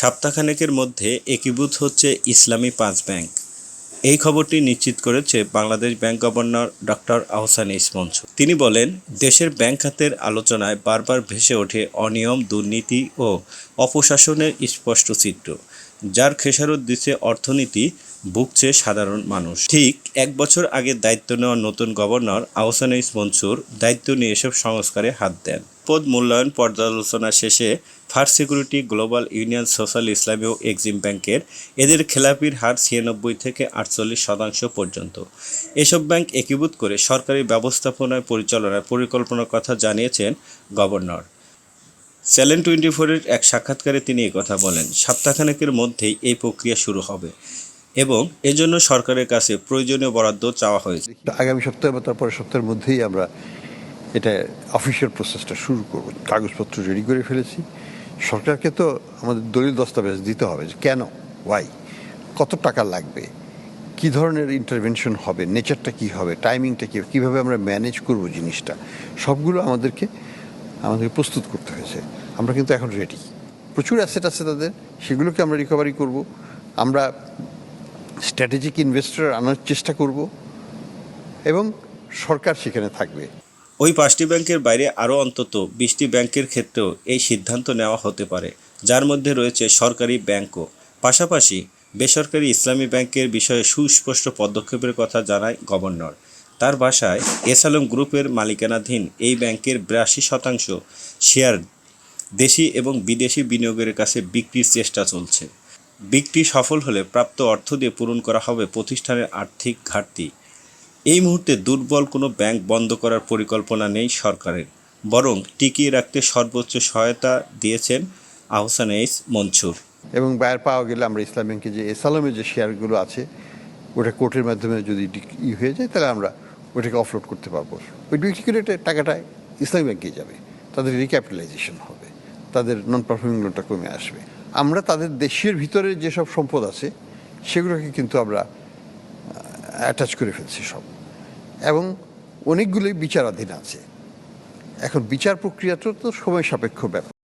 সপ্তাহখানেকের মধ্যে একীভূত হচ্ছে ইসলামী পাঁচ ব্যাংক। এই খবরটি নিশ্চিত করেছে Bangladesh bank governor doctor Ahsan ইসমঞ্চ তিনি বলেন, দেশের ব্যাংক খাতের আলোচনায় বারবার ভেসে ওঠে অনিয়ম, দুর্নীতি ও অপশাসনের স্পষ্ট চিত্র। যার খেসারত দিচ্ছে অর্থনীতি, ভুগছে সাধারণ মানুষ। ঠিক এক বছর আগে দায়িত্ব নেওয়া নতুন গভর্নর আহসান ইস মনসুর দায়িত্ব নিয়ে এসব সংস্কারে হাত দেন। পদ মূল্যায়ন পর্যালোচনা শেষে first security global union social Islami ও এক্সিম ব্যাংকের এদের খেলাপির হার ছিয়ানব্বই থেকে আটচল্লিশ শতাংশ পর্যন্ত। এসব ব্যাংক একীভূত করে সরকারি ব্যবস্থাপনায় পরিচালনার পরিকল্পনার কথা জানিয়েছেন গভর্নর। চ্যালেঞ্জ টোয়েন্টি ফোরের এক সাক্ষাৎকারে তিনি কথা বলেন, সপ্তাহখানেকের মধ্যেই এই প্রক্রিয়া শুরু হবে এবং এজন্য সরকারের কাছে প্রয়োজনীয় বরাদ্দ চাওয়া হয়েছে। আগামী সপ্তাহে বা তারপরে সপ্তাহের মধ্যেই আমরা এটা অফিসিয়াল প্রসেসটা শুরু করব, কাগজপত্র রেডি করে ফেলেছি। সরকারকে তো আমাদের দলিল দস্তাবেজ দিতে হবে যে কেন ওয়াই কত টাকা লাগবে, কি ধরনের ইন্টারভেনশন হবে নেচারটা কি হবে টাইমিংটা কী, কীভাবে আমরা ম্যানেজ করব জিনিসটা, সবগুলো আমাদেরকে আমাদেরকে প্রস্তুত করতে হয়েছে। আমরা কিন্তু এখন রেডি প্রচুর অ্যাসেট আছে তাদের, সেগুলোকে আমরা রিকভারি করব। আমরা স্ট্র্যাটেজিক ইনভেস্টর আনার চেষ্টা করব এবং সরকার সেখানে থাকবে। ওই পাঁচটি ব্যাংকের বাইরে আরও অন্তত বিশটি ব্যাংকের ক্ষেত্রেও এই সিদ্ধান্ত নেওয়া হতে পারে, যার মধ্যে রয়েছে সরকারি ব্যাংকও। পাশাপাশি বেসরকারি ইসলামী ব্যাংকের বিষয়ে সুস্পষ্ট পদক্ষেপের কথা জানায় গভর্নর। তার বাসায় এসালম গ্রুপের মালিকানাধীন এই ব্যাংকের বিরাশি শতাংশ শেয়ার দেশি এবং বিদেশি বিনিয়োগের কাছে বিক্রির চেষ্টা চলছে। বিক্রি সফল হলে প্রাপ্ত অর্থ দিয়ে পূরণ করা হবে প্রতিষ্ঠানের আর্থিক ঘাটতি। এই মুহূর্তে দুর্বল কোনো ব্যাংক বন্ধ করার পরিকল্পনা নেই সরকারের, বরং টিকিয়ে রাখতে সর্বোচ্চ সহায়তা দিয়েছেন আহসান এইস মনসুর। এবং বায়ার পাওয়া গেলে আমরা ইসলাম ব্যাংকে যে এসালামের যে শেয়ারগুলো আছে, ওটা কোর্টের মাধ্যমে যদি ই হয়ে যায়, তাহলে আমরা ওটাকে অফলোড করতে পারব। ওই বিক্রি করে টাকাটা ইসলামী ব্যাংকে যাবে। তাদের রিক্যাপিটালাইজেশন হবে। তাদের নন পারফর্মিং লোনটা কমে আসবে। আমরা তাদের দেশের ভিতরে যেসব সম্পদ আছে, সেগুলোকে কিন্তু আমরা অ্যাটাচ করে ফেলছি সব। এবং অনেকগুলোই বিচারাধীন আছে। এখন বিচার প্রক্রিয়াটা তো সময় সাপেক্ষ ব্যাপার।